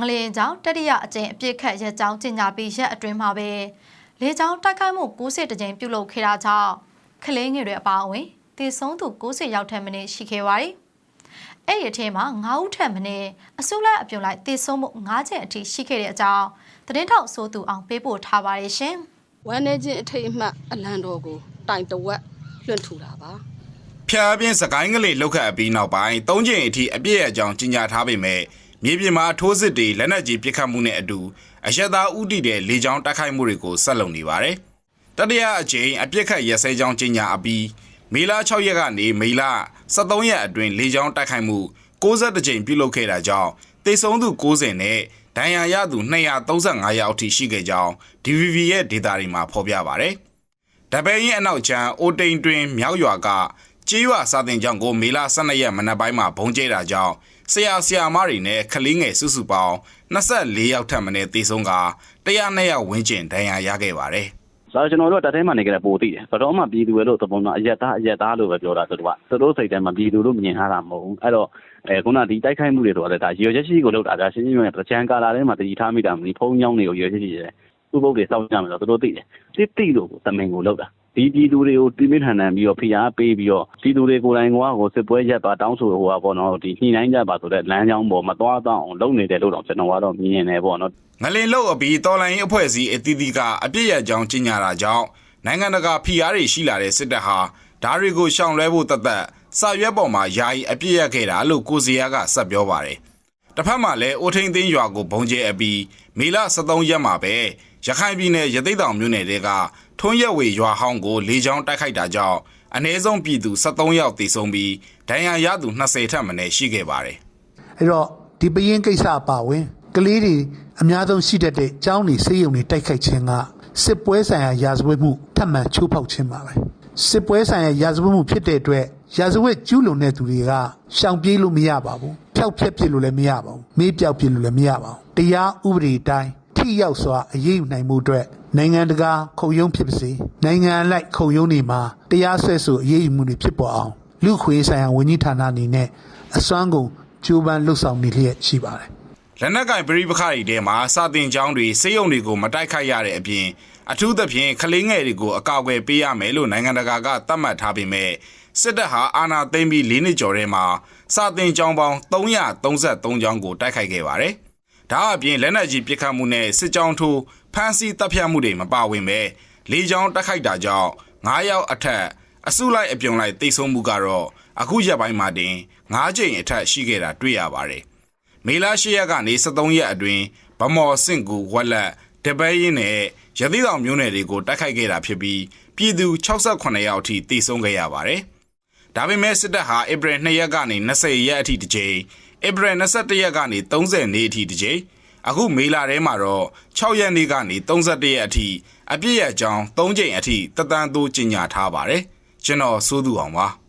ငလျင်ကြောင့်တတိယအကြိမ်အပြစ်ခတ်ရက်ကြောင်းကျင်ညာပြီးရက်အတွင်းမှာပဲလေကြောင်းတိုက်ခိုက်မှု90တကြိမ်ပြုလုပ်ခဲ့တာကြောင့်ကလေးငယ်တွေအပါအဝင်တည်ဆုံးသူ90ရောက်ထက်မနည်းရှိခဲ့ပါတယ်။အဲ့ဒီအထက်မှာ9ဦးထက်မနည်းအစုလိုက်အပြုံလိုက်တည်ဆုံးမှု9ချက်အထိရှိခဲ့တဲ့အကြောင်းသတင်းထောက်ဆိုသူအောင်ပေးပို့ထားပါတယ်ရှင်။ဝမ်းနေခြင်းအထိတ်အမှတ်အလံတော်ကိုတိုင်တဝက်လွှင့်ထူတာပါဖျားပြင်းစကိုင်းကလေးလောက်ခတ်အပြီးနောက်ပိုင်း၃ချိန်အထိအပြည့်အကြောင်းကြီးညာထားပေမဲ့ မြေပြင်မှာထိုးစစ်တွေလက်နက်ကြီးပစ်ခတ်မှုနဲ့အတူအရက်သားဥတီတဲ့လေကြောင်းတိုက်ခိုက်မှုတွေကိုဆက်လုပ်နေပါတယ်။တတိယအကြိမ်အပြစ်ခတ်ရက်စဲကြောင်းကြီးညာအပြီးမေလ6ရက်ကနေမေလ23ရက်အတွင်းလေကြောင်းတိုက်ခိုက်မှု62ကြိမ်ပြုလုပ်ခဲ့တာကြောင့်တေဆုံးသူ90နဲ့ဒဏ်ရာရသူ235ယောက်အထိရှိခဲ့ကြောင်း DVB ရဲ့ဒေတာတွေမှာဖော်ပြပါတယ်။တပည့်ရင်အနောက်ချမ်းအိုတိန်တွင်မြောက်ရွာကကြေးရွာစာတင်ကြောင်ကိုမေလ12ရက်မနက်ပိုင်းမှာဘုံကျဲတာကြောင့် ဆရာဆရာမတွေနဲ့ကလေးငယ်စုစုပေါင်း24ယောက်ထပ်မံတေဆုံးက102ယောက်ဝန်းကျင်ဒဏ်ရာရခဲ့ပါတယ်ဆိုတော့ကျွန်တော်တို့ကတက်ထဲမှာနေကြတဲ့ပိုသိတယ်ဘယ်တော့မှပြည်သူပဲလို့သဘောတော့အရက်သားအရက်သားလို့ပဲပြောတာသူတို့ကသူတို့စိတ်ထဲမှာပြည်သူလို့မြင်ထားတာမဟုတ်ဘူးအဲ့တော့အဲခုနဒီတိုက်ခိုက်မှုတွေတော့လည်းဒါရေရွယ်ချက်ရှိကိုလောက်တာဒါရှင်းရှင်းပြောရင်ပကြံကာလာထဲမှာတည်ထားမိတာမလို့ဖုံးညောင်းတွေကိုရေရွယ်ချက်ရှိတယ်သူ့ဘုတ်တွေစောင့်ကြမယ်ဆိုတော့သူတို့သိတယ်တိတိလို့တမင်ကိုလောက်တာ ဒီပြည်သူတွေကိုတိမင်းထန်ထန်ပြီးတော့ဖိအားပေးပြီးတော့ပြည်သူတွေကိုယ်တိုင်ကဟိုစစ်ပွဲရက်သွားတောင်းဆိုဟိုပါပေါ့နော်ဒီညှိနှိုင်းကြပါဆိုတဲ့လမ်းကြောင်းပေါ်မသွားတော့အောင်လုပ်နေတယ်လို့တော့ကျွန်တော်ကတော့မြင်နေပေါ့နော်ငလင်လုတ်အပြီးတော်လိုင်းအဖွဲ့အစည်းအသီးသီးကအပြစ်ရကြောင်းကြီးညာတာကြောင့်နိုင်ငံတကာဖိအားတွေရှိလာတဲ့စစ်တပ်ဟာဓာရီကိုရှောင်လွှဲဖို့တသက်စာရွက်ပေါ်မှာယာယီအပြစ်ရခဲ့တာလို့ကိုစီယာကဆက်ပြောပါတယ်။တစ်ဖက်မှာလည်းအိုထိန်သိန်းရွာကိုဘုံကျဲအပြီးမေလ23ရက်မှာပဲ ရခိုင်ပြည်နယ်ရသိမ်းတောင်မြို့နယ်တွေကထွန်းရက်ဝေရွာဟောင်းကိုလေကြောင်းတိုက်ခိုက်တာကြောင့်အ ਨੇ ဆုံးပြည်သူ73ယောက်သေဆုံးပြီးဒဏ်ရာရသူ20ထက်မနည်းရှိခဲ့ပါတယ်။အဲ့တော့ဒီပရင်ကိစ္စအပါဝင်ကလေးတွေအများဆုံးရှိတတ်တဲ့ကျောင်းတွေစေယုံတွေတိုက်ခိုက်ခြင်းကစစ်ပွဲဆိုင်ရာရာဇဝတ်မှုထပ်မံချိုးဖောက်ခြင်းပါပဲစစ်ပွဲဆိုင်ရာရာဇဝတ်မှုဖြစ်တဲ့အတွက်ရာဇဝတ်ကျူးလွန်တဲ့သူတွေကရှောင်ပြေးလို့မရပါဘူးဖျောက်ဖျက်ပြစ်လို့လည်းမရပါဘူးမေးပြောက်ပြစ်လို့လည်းမရပါဘူးတရားဥပဒေအတိုင်း ထိရောက်စွာအရေးယူနိုင်မှုအတွက်နိုင်ငံတကာခုံရုံးဖြစ်ပါစေနိုင်ငံအလိုက်ခုံရုံးတွေမှာတရားစွဲဆိုအရေးယူမှုတွေဖြစ်ပေါ်အောင်လူခွေဆိုင်ရာဝန်ကြီးဌာနအနေနဲ့အစွမ်းကုန်ကြိုးပမ်းလှုပ်ဆောင်နေလျက်ရှိပါတယ်လက်နက်ကင်ပရိပခတွေထဲမှာစာတင်ကျောင်းတွေစေယုံတွေကိုမတိုက်ခိုက်ရတဲ့အပြင်အထူးသဖြင့်ကလေးငယ်တွေကိုအကာအကွယ်ပေးရမယ်လို့နိုင်ငံတကာကသတ်မှတ်ထားပေမဲ့စစ်တပ်ဟာအာဏာသိမ်းပြီး၄နှစ်ကျော်ထဲမှာစာတင်ကျောင်းပေါင်း333ကျောင်းကိုတိုက်ခိုက်ခဲ့ပါတယ်။ ဒါအပြင်လက်နက်ကြီးပစ်ခတ်မှုနဲ့စစ်ကြောင်းထိုးဖမ်းဆီးတပ်ဖြတ်မှုတွေမပါဝင်ပဲလေကြောင်းတိုက်ခိုက်တာကြောင့်9ယောက်အထက်အစုလိုက်အပြုံလိုက်တိတ်ဆုံးမှုကတော့အခုရက်ပိုင်းမှာတင်9ကြိမ်အထက်ရှိခဲ့တာတွေ့ရပါတယ်။မေလ၈ရက်ကနေ23ရက်အတွင်းဗမော်စင့်ကူဝက်လက်တပဲရင်နဲ့ရသေးတောင်မျိုးနယ်တွေကိုတိုက်ခိုက်ခဲ့တာဖြစ်ပြီးပြည်သူ68ယောက်အထိတိစုံခဲ့ရပါတယ်။ ဒါပေမဲ့စစ်တပ်ဟာဧပြီ2ရက်ကနေ20ရက်အထိတစ်ကြိမ်ဧပြီ21ရက်ကနေ30နေ့အထိတစ်ကြိမ်အခုမေလထဲမှာတော့6ရက်နေ့ကနေ31ရက်အထိအပြည့်ရအကြောင်း3ကြိမ်အထိတသန်းသိုးကျင်ညာထားပါတယ်။ကျွန်တော်စိုးသူအောင်ပါ။